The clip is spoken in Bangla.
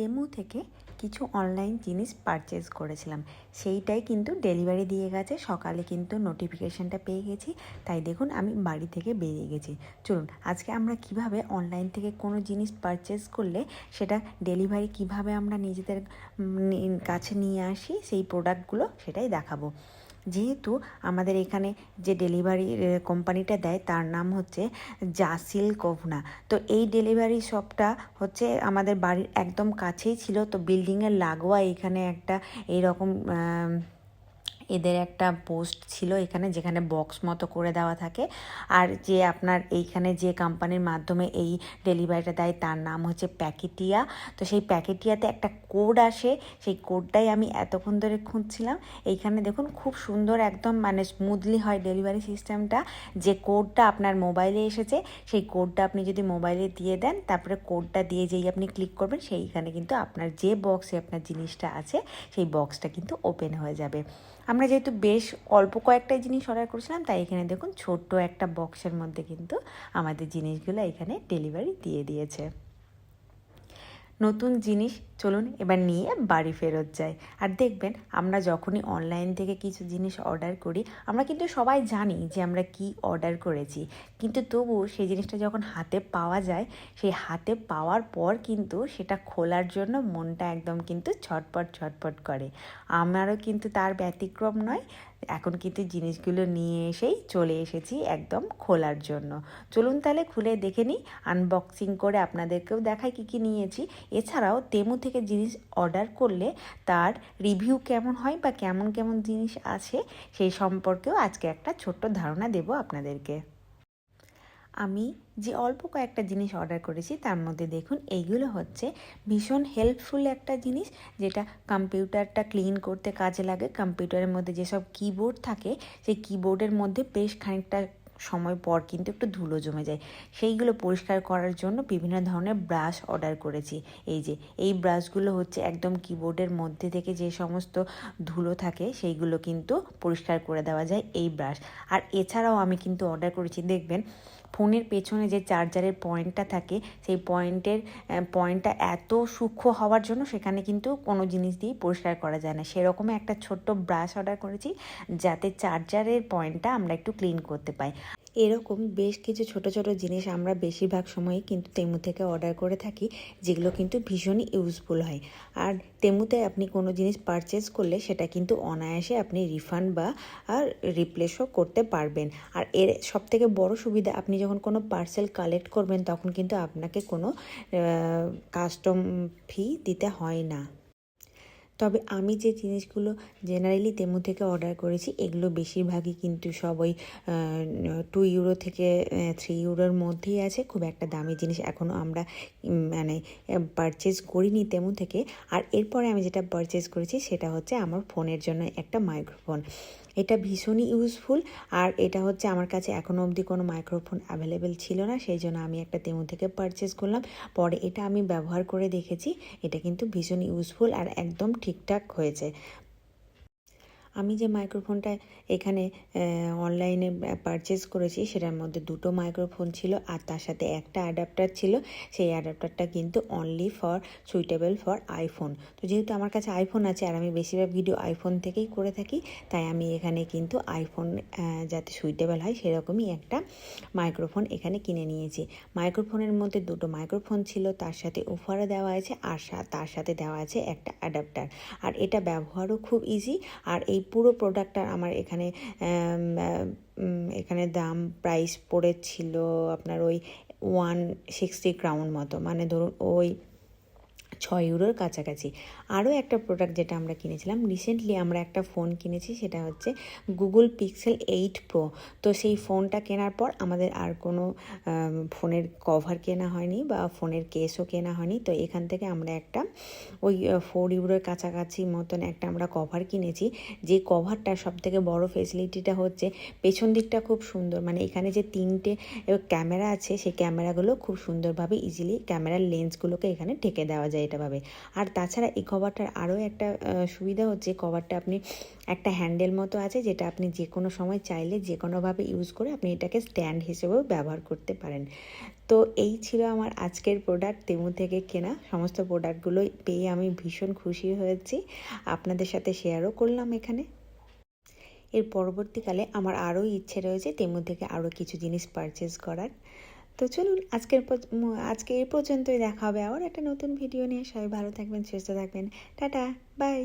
তেমু থেকে কিছু অনলাইন জিনিস পারচেজ করেছিলাম। সেইটাই কিন্তু ডেলিভারি দিয়ে গেছে। সকালে কিন্তু নোটিফিকেশানটা পেয়ে গেছি। তাই দেখুন, আমি বাড়ি থেকে বেরিয়ে গেছি। চলুন, আজকে আমরা কীভাবে অনলাইন থেকে কোনো জিনিস পারচেজ করলে সেটা ডেলিভারি কীভাবে আমরা নিজেদের কাছে নিয়ে আসি, সেই প্রোডাক্টগুলো সেটাই দেখাবো। যেহেতু আমাদের এখানে যে ডেলিভারি কোম্পানিটা দেয়, তার নাম হচ্ছে জাসিল কোভনা তো এই ডেলিভারি শপটা হচ্ছে আমাদের বাড়ির একদম কাছেই ছিল। তো বিল্ডিংয়ের লাগোয়া এখানে একটা এইরকম এদের একটা পোস্ট ছিল এখানে যেখানে বক্স মতো করে দেওয়া থাকে। আর যে আপনার এইখানে যে কোম্পানির মাধ্যমে এই ডেলিভারিটা দেয়, তার নাম হচ্ছে প্যাকেটিয়া তো সেই প্যাকেটিয়াতে একটা কোড আসে। সেই কোডটাই আমি এতক্ষণ ধরে খুঁজছিলাম। এইখানে দেখুন খুব সুন্দর একদম মানে স্মুথলি হয় ডেলিভারি সিস্টেমটা যে কোডটা আপনার মোবাইলে এসেছে, সেই কোডটা আপনি যদি মোবাইলে দিয়ে দেন, তারপরে কোডটা দিয়ে যেই আপনি ক্লিক করবেন, সেইখানে কিন্তু আপনার যে বক্সে আপনার জিনিসটা আছে, সেই বক্সটা কিন্তু ওপেন হয়ে যাবে। আমরা যেহেতু বেশ অল্প কয়েকটা জিনিস অর্ডার করেছিলাম, তাই এখানে দেখুন ছোট্ট একটা বক্সের মধ্যে কিন্তু আমাদের জিনিসগুলো এখানে ডেলিভারি দিয়ে দিয়েছে। নতুন জিনিস চলুন এবার নিয়ে বাড়ি ফেরত যাই। আর দেখবেন, আমরা যখনই অনলাইন থেকে কিছু জিনিস অর্ডার করি, আমরা কিন্তু সবাই জানি যে আমরা কি অর্ডার করেছি। কিন্তু তবু সেই জিনিসটা যখন হাতে পাওয়া যায়, সেই হাতে পাওয়ার পর কিন্তু সেটা খোলার জন্য মনটা একদম কিন্তু ছটপট ছটপট করে। আমারও কিন্তু তার ব্যতিক্রম নয়, এখন কিন্তু জিনিসগুলো নিয়ে এসেই চলে এসেছি একদম খোলার জন্য। চলুন তাহলে খুলে দেখে নিই আনবক্সিং করে আপনাদেরকেও দেখাই কী কী নিয়েছি। এছাড়াও তেমু থেকে জিনিস অর্ডার করলে তার রিভিউ কেমন হয় বা কেমন কেমন জিনিস আছে, সেই সম্পর্কেও আজকে একটা ছোট্ট ধারণা দেব আপনাদেরকে। আমি যে অল্প কয়েকটা জিনিস অর্ডার করেছি, তার মধ্যে দেখুন, এইগুলো হচ্ছে ভীষণ হেল্পফুল একটা জিনিস, যেটা কম্পিউটারটা ক্লিন করতে কাজে লাগে। কম্পিউটারের মধ্যে যেসব কিবোর্ড থাকে, সেই কিবোর্ডের মধ্যে বেশ খানিকটা সময় পর কিন্তু একটু ধুলো জমে যায়। সেইগুলো পরিষ্কার করার জন্য বিভিন্ন ধরনের ব্রাশ অর্ডার করেছি। এই যে, এই ব্রাশগুলো হচ্ছে একদম কিবোর্ডের মধ্যে থেকে যে সমস্ত ধুলো থাকে, সেইগুলো কিন্তু পরিষ্কার করে দেওয়া যায় এই ব্রাশ আর এছাড়াও আমি কিন্তু অর্ডার করেছি, দেখবেন ফোনের পেছনে যে চার্জারের পয়েন্টটা থাকে, সেই পয়েন্টের পয়েন্টটা এত সূক্ষ্ম হওয়ার জন্য সেখানে কিন্তু কোনো জিনিস দিয়েই পরিষ্কার করা যায় না। সেরকম একটা ছোট্ট ব্রাশ অর্ডার করেছি, যাতে চার্জারের পয়েন্টটা আমরা একটু ক্লিন করতে পাই। এরকম বেশ কিছু ছোট ছোট জিনিস আমরা বেশিরভাগ সময়ই কিন্তু তেমু থেকে অর্ডার করে থাকি, যেগুলো কিন্তু ভীষণই ইউজফুল হয়। আর তেমুতে আপনি কোনো জিনিস পারচেজ করলে সেটা কিন্তু অনায়াসে আপনি রিফান্ড বা, আর রিপ্লেসও করতে পারবেন। আর এর সব থেকে বড় সুবিধা, আপনি যখন কোনো পার্সেল কালেক্ট করবেন, তখন কিন্তু আপনাকে কোনো কাস্টম ফি দিতে হয় না। তবে আমি যে জিনিসগুলো জেনারেলি তেমু থেকে অর্ডার করেছি, এগুলো বেশিরভাগই কিন্তু সব ওই টু ইউরো থেকে থ্রি ইউরোর মধ্যেই আছে। খুব একটা দামি জিনিস এখনও আমরা মানে পারচেজ করিনি তেমু থেকে। আর এরপরে আমি যেটা পারচেজ করেছি, সেটা হচ্ছে আমার ফোনের জন্য একটা মাইক্রোফোন এটা ভীষণই ইউজফুল আর এটা হচ্ছে আমার কাছে এখনও অবধি কোনো মাইক্রোফোন অ্যাভেলেবেল ছিল না, সেই জন্য আমি একটা তেমু থেকে পারচেজ করলাম। পরে এটা আমি ব্যবহার করে দেখেছি, এটা কিন্তু ভীষণ ইউজফুল আর একদম ঠিকঠাক হয়েছে। আমি যে মাইক্রোফোনটা এখানে অনলাইনে পারচেস করেছি, সেটার মধ্যে দুটো মাইক্রোফোন ছিল আর তার সাথে একটা অ্যাডাপ্টার ছিল। সেই অ্যাডাপ্টারটা কিন্তু only for suitable for iPhone তো যেহেতু আমার কাছে আইফোন আছে আর আমি বেশিরভাগ ভিডিও আইফোন থেকেই করে থাকি, তাই আমি এখানে কিন্তু আইফোন যাতে সুইটেবল হয় সেরকমই একটা মাইক্রোফোন এখানে কিনে নিয়েছি। মাইক্রোফোনের মধ্যে দুটো মাইক্রোফোন ছিল, তার সাথে ওফারও দেওয়া আছে আর তার সাথে দেওয়া আছে একটা অ্যাডাপ্টার আর এটা ব্যবহারও খুব ইজি আর এই পুরো প্রোডাক্টটার আমার এখানে এখানে দাম প্রাইস পড়েছিল আপনার ওই ওয়ান সিক্সটি ক্রাউন মতো। মানে ধরুন ওই ছয় ইউরোর কাছাকাছি। আরও একটা প্রোডাক্ট যেটা আমরা কিনেছিলাম রিসেন্টলি আমরা একটা ফোন কিনেছি, সেটা হচ্ছে গুগল পিক্সেল এইট প্রো তো সেই ফোনটা কেনার পর আমাদের আর কোনো ফোনের কভার কেনা হয়নি বা ফোনের কেসও কেনা হয়নি। তো এখান থেকে আমরা একটা ওই ফোর ইউরোর কাছাকাছি মতন একটা আমরা কভার কিনেছি। যে কভারটার সব থেকে বড় ফেসিলিটিটা হচ্ছে, পেছন দিকটা খুব সুন্দর। মানে এখানে যে তিনটে ক্যামেরা আছে, সেই ক্যামেরাগুলো খুব সুন্দরভাবে ইজিলি ক্যামেরার লেন্সগুলোকে এখানে ঢেকে দেওয়া যায়। এটা পাবে। আর তাছাড়া এই কভারটার আরও একটা সুবিধা হচ্ছে কভারটা আপনি একটা হ্যান্ডেল মতো আছে যেটা আপনি যে কোনো সময় চাইলে যে কোনোভাবে ইউজ করে আপনি এটাকে স্ট্যান্ড হিসেবেও ব্যবহার করতে পারেন। তো এই ছিল আমার আজকের প্রোডাক্ট তেমু থেকে কেনা। সমস্ত প্রোডাক্টগুলো পেয়ে আমি ভীষণ খুশি হয়েছি। আপনাদের সাথে শেয়ারও করলাম এখানে। এর পরবর্তীকালে আমার আরও ইচ্ছে রয়েছে তেমু থেকে আরও কিছু জিনিস পারচেস করার। তো চলুন, আজকের আজকে এই পর্যন্তই দেখা হবে আবার একটা নতুন ভিডিও নিয়ে। সবাই ভালো থাকবেন, সুস্থ থাকবেন। Tata bye